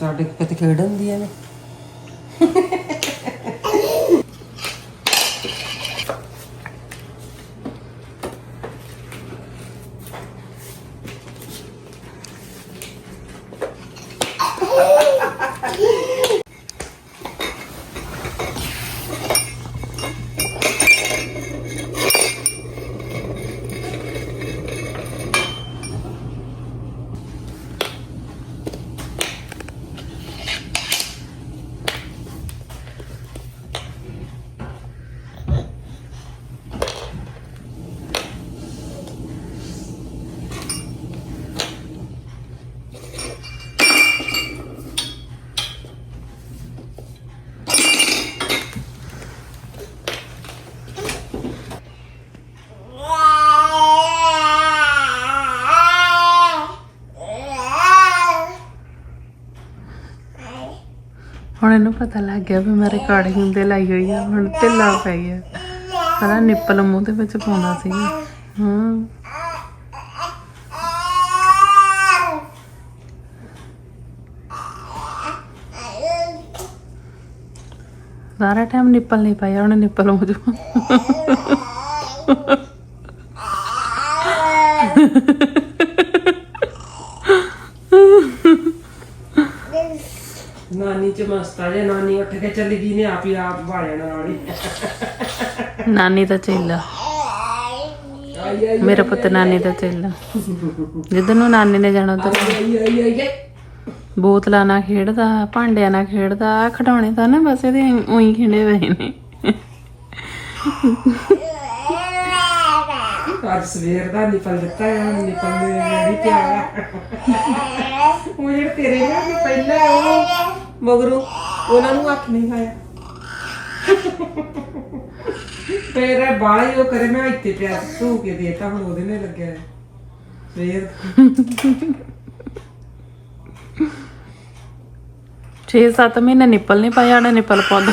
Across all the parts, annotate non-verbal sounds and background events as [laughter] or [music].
ਸਾਡੇ ਕਿਤੇ ਖੇਡ ਦੀਆਂ ਨੇ। [laughs] ਹੁਣ ਇਹਨੂੰ ਪਤਾ ਲੱਗ ਗਿਆ ਵੀ ਮੈਂ ਰਿਕਾਰਡਿੰਗ ਤੇ ਲਾਈ ਹੋਈ ਆ, ਹੁਣ ਢਿੱਲਾ ਪੈ ਗਿਆ। ਪਹਿਲਾਂ ਨਿੱਪਲ ਮੂੰਹ ਦੇ ਵਿੱਚ ਪਾਉਂਦਾ ਸੀ। ਹੂੰ। ਸਾਰਾ ਟਾਈਮ ਨਿੱਪਲ ਨਹੀਂ ਪਾਇਆ, ਉਹਨੇ ਨਿੱਪਲ ਮੂੰਹ 'ਚ। ਨਾਨੀ ਚ ਮਸਤਾ ਜੇ ਨਾਨੀ ਉੱਠ ਕੇ ਚੱਲੀ ਗਈ ਨੇ ਆਪ ਹੀ ਆਪ ਵਾਲਿਆਂ ਨਾਲ। ਹੀ ਨਾਨੀ ਦਾ ਚੇਲਾ। ਆਈ ਆਈ ਮੇਰਾ ਪੁੱਤ ਨਾਨੀ ਦਾ ਚੇਲਾ। ਜਿੱਦਨ ਨੂੰ ਨਾਨੀ ਨੇ ਜਾਣਾ ਉਧਰ ਆਈ ਆਈ ਆਈ ਆਈ ਬੋਤਲਾਂ ਨਾਲ ਖੇਡਦਾ ਭਾਂਡਿਆਂ ਨਾਲ ਖੇਡਦਾ ਆਹ ਖਿਡੌਣੇ ਤਾਂ ਨਾ ਬਸ ਇਹਦੇ ਉਹੀ ਖਿੰਡੇ ਹੋਏ ਨੇ। ਅੱਜ ਸਵੇਰ ਦਾ ਨਿਕਲ ਦਿੱਤਾ ਹੈ ਨਿਕਲ ਮੇਰੀ ਪਿਆ ਉਹ ਜਿਹੜੇ ਤੇਰੇ ਨਾ ਵੀ ਪਹਿਲਾਂ ਉਹ ਮਗਰੋਂ ਉਹਨਾਂ ਨੂੰ ਹੱਥ ਨਹੀਂ ਖਾਇਆ ਫੇਰ ਬਾਲਾ ਉਹ ਕਰੇ, ਮੈਂ ਇੱਥੇ ਪਿਆ ਧੂ ਕੇ ਦੇਤਾ, ਹੁਣ ਉਹਦੇ ਨੇ ਲੱਗਿਆ ਹੈ। ਫੇਰ 6-7 ਮਹੀਨੇ ਨਿਪਲ ਨਹੀਂ ਪਾਇਆ ਉਹਨੇ ਨਿੱਪਲ ਪਾਉਂਦਾ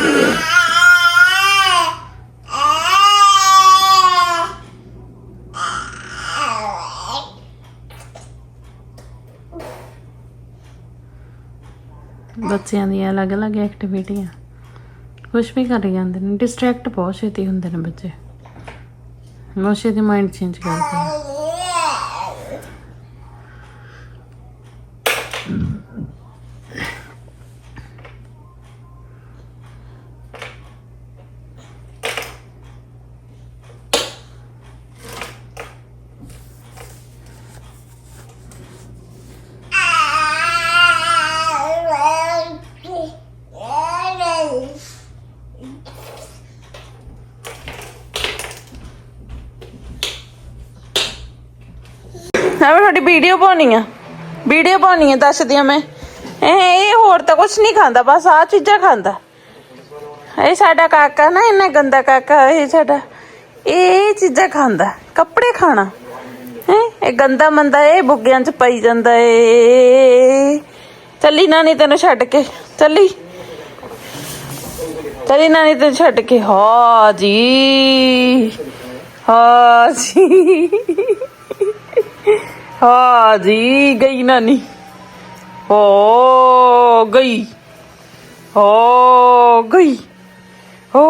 ਬੱਚਿਆਂ ਦੀਆਂ ਅਲੱਗ-ਅਲੱਗ ਐਕਟੀਵਿਟੀਆਂ ਕੁਝ ਵੀ ਕਰ ਜਾਂਦੇ ਨੇ। ਡਿਸਟਰੈਕਟ ਬਹੁਤ ਛੇਤੀ ਹੁੰਦੇ ਨੇ ਬੱਚੇ। ਬਹੁਤ ਛੇਤੀ ਮਾਈਂਡ ਚੇਂਜ ਕਰਦੇ ਨੇ। ਹਾਂ ਮੈਂ ਤੁਹਾਡੀ ਵੀਡੀਓ ਪਾਉਣੀ ਆ। ਵੀਡੀਓ ਪਾਉਣੀ ਆ, ਦੱਸਦੀ ਆ ਮੈਂ। ਇਹ ਇਹ ਹੋਰ ਤਾਂ ਕੁਝ ਨਹੀਂ ਖਾਂਦਾ, ਬਸ ਆ ਚੀਜ਼ਾਂ ਖਾਂਦਾ। ਇਹ ਸਾਡਾ ਕਾਕਾ ਨਾ, ਇੰਨਾ ਗੰਦਾ ਕਾਕਾ, ਇਹ ਸਾਡਾ, ਇਹ ਚੀਜ਼ਾਂ ਖਾਂਦਾ, ਕੱਪੜੇ ਖਾਣਾ। ਹੈ, ਇਹ ਗੰਦਾ ਮੰਦਾ, ਇਹ ਬੁੱਗਿਆਂ 'ਚ ਪਈ ਜਾਂਦਾ ਏ ਚੱਲੀ ਨਾਨੀ ਤੈਨੂੰ ਛੱਡ ਕੇ, ਚੱਲੀ। ਚੱਲੀ ਨਾਨੀ ਤੈਨੂੰ ਛੱਡ ਕੇ ਹਾਂ ਜੀ ਹਾਂ ਜੀ हाँ जी गई नानी ਹੋ ਗਈ ਹੋ ਗਈ ਹੋ